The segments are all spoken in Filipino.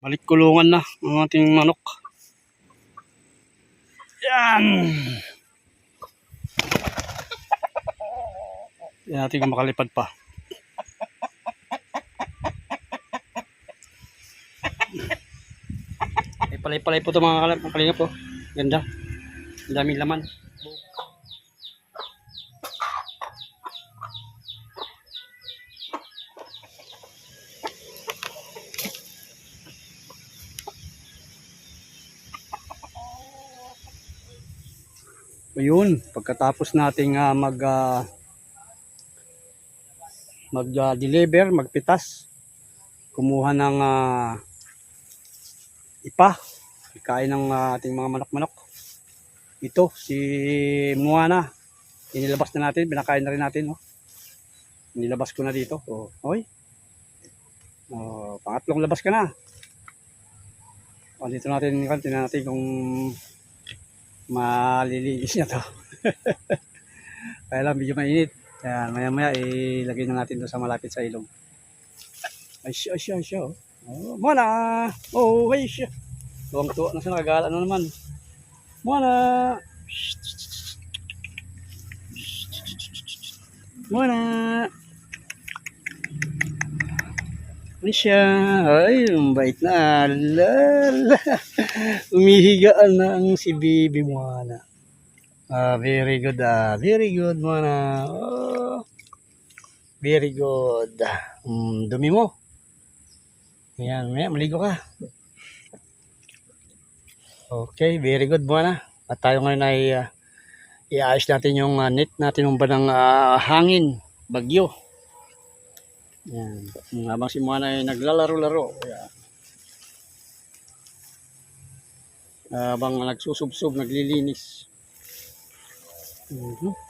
Balik kulungan na ang ating manok. Yan. Yan natin makalipad pa. Ay palay-palay po ito mga kalap. Mga kalinga po. Ganda. Ang daming laman. Ayun, pagkatapos nating ah, mag ah, mag ah, deliver, magpitas, kumuha ng ah, ipa, ikain ng ah, ating mga manok-manok. Ito, si Muana, inilabas na natin, pinakain na rin natin. Oh. Nilabas ko na dito. Oh, oy. Oh, pangatlong labas ka na. O, dito natin, tingnan natin kung malilinis na to. Kaya lang medyo mainit. Kaya maya maya ilagay na natin doon sa malapit sa ilong. Ay siya, siya, siya. Oh, oh mana! Oh, ay siya. Tuwang tuwa na siya, nakagala na naman. Mana! Mana! Ay siya. Ay, bait na. Lala. Umihigaan na ang si Bibi Moana. Ah, very good ah. Very good Moana. Oh, very good. Mm, dumi mo. Ayan, may maligo ka. Okay, very good Moana. At tayo ngayon ay ah, iayos natin yung ah, net natin ng banang ah, hangin, bagyo. Yan. Habang si Moana ay naglalaro-laro. Ayan. habang nagsusubsob, naglilinis. Mhm.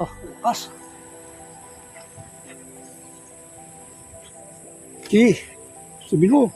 Oh, lakas. Ki, sabi mo.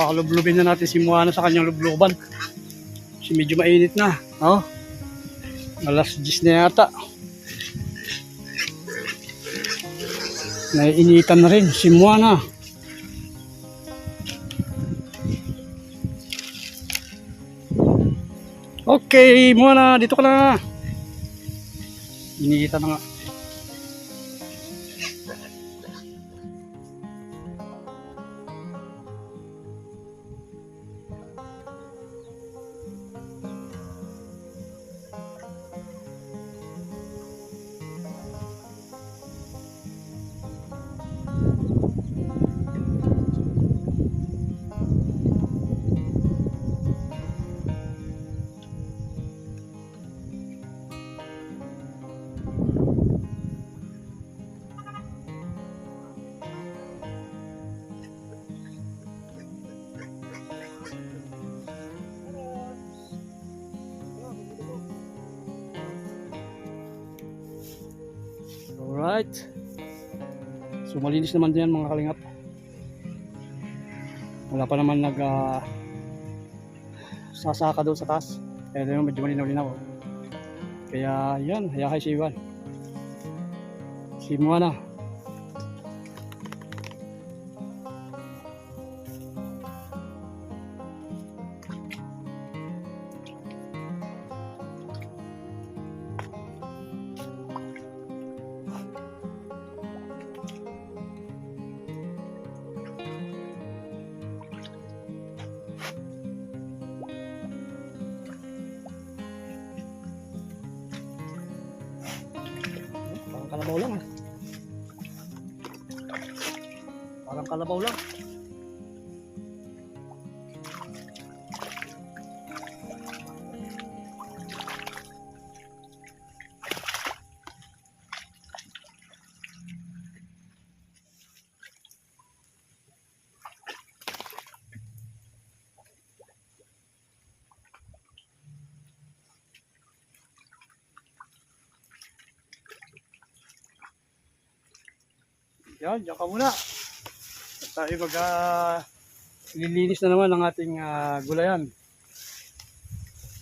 Pakalublubin na natin si Moana sa kanyang lubluban. Kasi medyo mainit na. Oh. Alas 10 na yata. Naiinitan na rin si Moana. Okay, Moana, dito ka na. Iniinitan na nga. Alright. So malinis naman din yan mga kalingap. Wala pa naman nag ah, sasaka doon sa taas. Kaya doon medyo malinaw-linaw. Kaya yan, hayahay si Iwan. Si Moana. Kalabaw lang. Yan, diyan ka muna. Tayo mag ah, lilinis na naman ang ating ah, gulayan.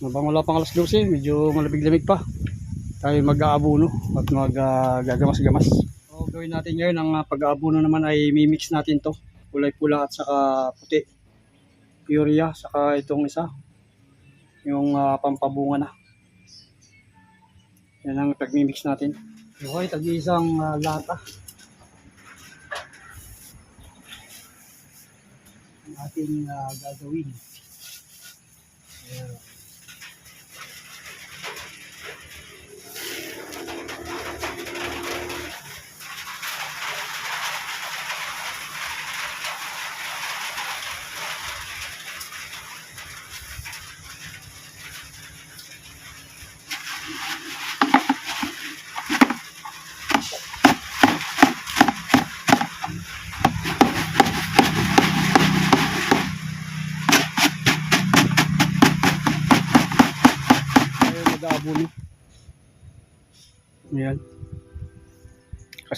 Nabang wala pang alas 12, medyo malabig-lamig pa. Tayo mag-aabuno at mag-gagamas-gamas. So, gawin natin ngayon ang ah, pag-aabuno naman ay mimix natin to. Kulay pula at saka puti. Urea, saka itong isa. Yung ah, pampabunga na. Yan ang pag-mimix natin. Okay, tag-isang ah, lata. Ating ah, gagawin. Ayan.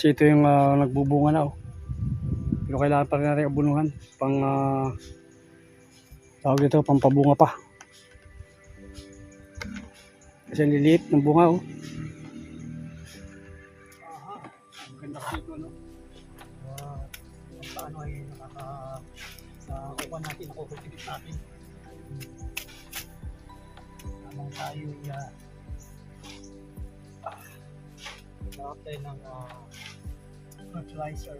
Kasi ito yung ah, nagbubunga na oh. Pero kailangan pa rin natin abunuhan pang ah, tawag dito, pampabunga pa. Kasi liliit ng bunga oh. Ganda dito no. Uh, paano ay nakaka sa kukuha natin, nakukultivate natin. Habang tayo uh, Nagkaroon tayo ng ah, fertilizer.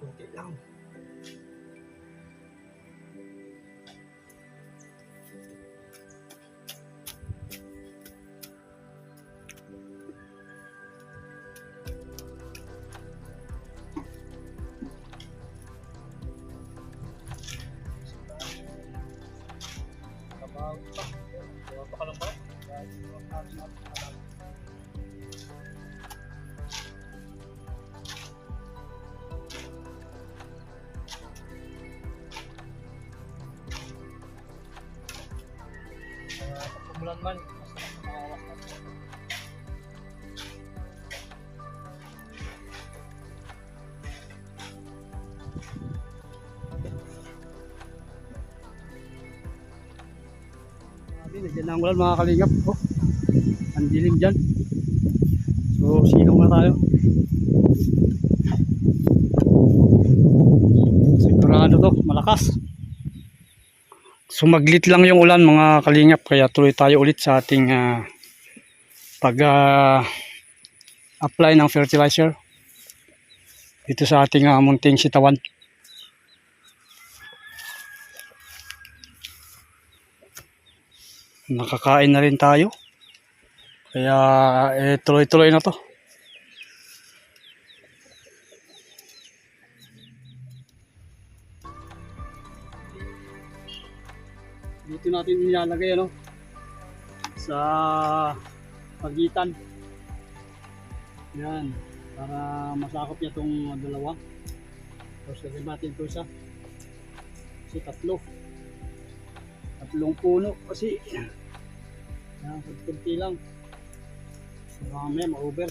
Kunti lang. bulan man Nandiyan ang ulan mga kalingap oh. Ang dilim dyan So silong na tayo Sigurado to, malakas. Sumaglit lang yung ulan mga kalingap kaya tuloy tayo ulit sa ating ah, pag ah, apply ng fertilizer dito sa ating ah, munting sitawan. Nakakain na rin tayo. Kaya eh, tuloy-tuloy na to. Dito natin nilalagay ano sa pagitan. Yan. Para masakop niya itong dalawa. Tapos lagyan natin ito isa. Kasi tatlo. Tatlong puno kasi. Yan, kunti lang. Marami, ma-over.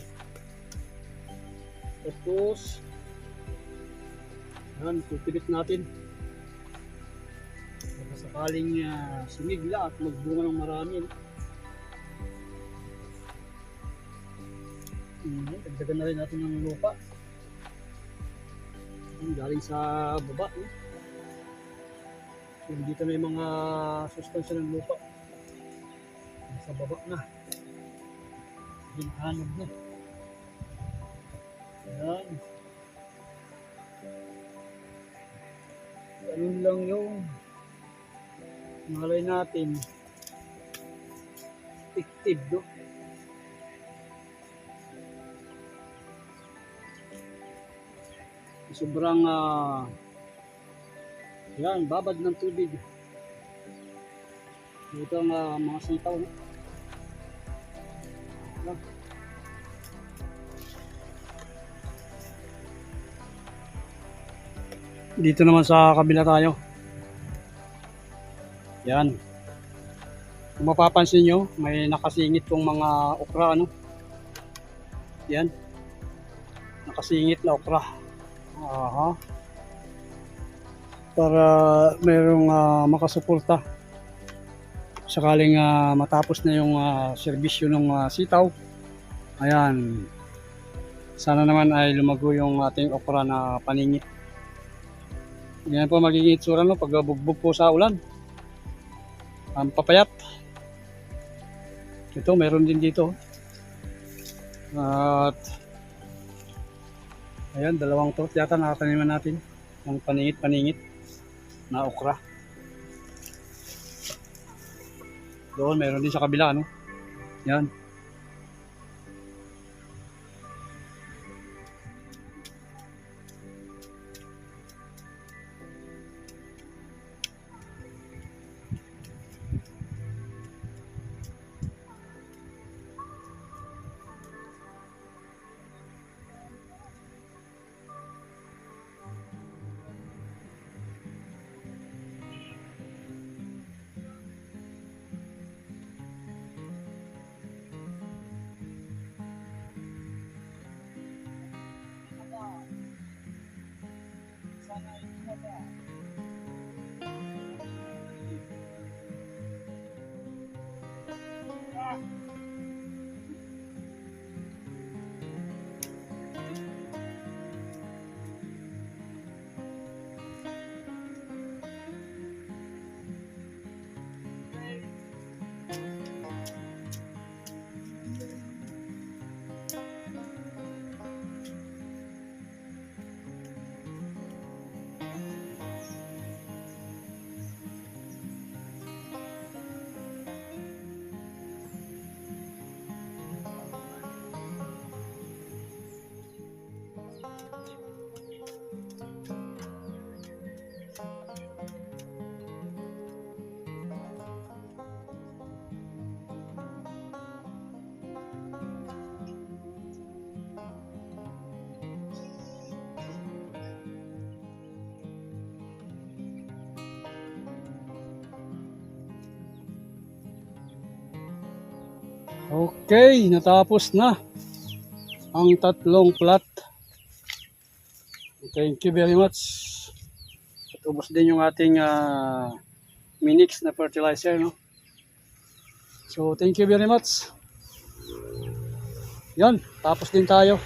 Tapos, yan, tutipit natin. Baka sakaling uh, sumigla at magbunga ng marami. Hmm, dagdagan na rin natin ng lupa. Yan, galing sa baba. No? So, dito may mga sustansya ng lupa. Sa baba na. Ginhanog na. Yan. Ganun lang yung malay natin. Effective, do. Sobrang ah yan, babad ng tubig. Ito ang ah, mga sitaw. Yan. Dito naman sa kabila tayo. Yan. Kung mapapansin nyo, may nakasingit tong mga okra, ano? Yan. Nakasingit na okra. Aha. Para merong ah, makasuporta. Sakaling ah, matapos na yung ah, serbisyo ng ah, sitaw. Ayan. Sana naman ay lumago yung ating okra na paningit. Yan po magiging itsura no pag bugbog po sa ulan. Ang papayat. Ito meron din dito. At ayan, dalawang to yata nakataniman natin ng paningit-paningit na okra. Doon meron din sa kabila no. Yan. Okay, natapos na ang tatlong plot. Thank you very much. At ubos din yung ating ah, minix na fertilizer, no? So, thank you very much. Yan, tapos din tayo.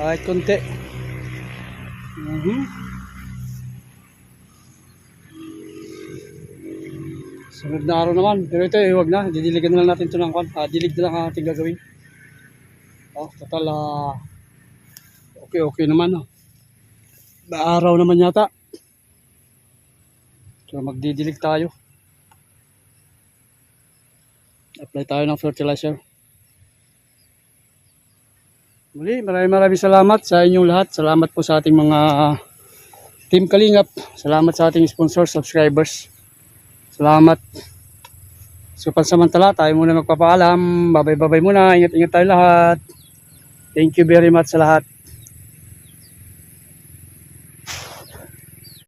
Kahit konti. Mhm. Sunod na araw naman. Pero ito, eh, huwag na. Didiligan na lang natin ito ng kwan. Ah, dilig na lang ang ating gagawin. Oh, total, ah, okay, okay naman. Oh. Araw naman yata. So, magdidilig tayo. Apply tayo ng fertilizer. Muli, maraming maraming salamat sa inyong lahat. Salamat po sa ating mga Team Kalingap. Salamat sa ating sponsor, subscribers. Salamat. So pansamantala, tayo muna magpapaalam. Babay-babay muna. Ingat-ingat tayo lahat. Thank you very much sa lahat.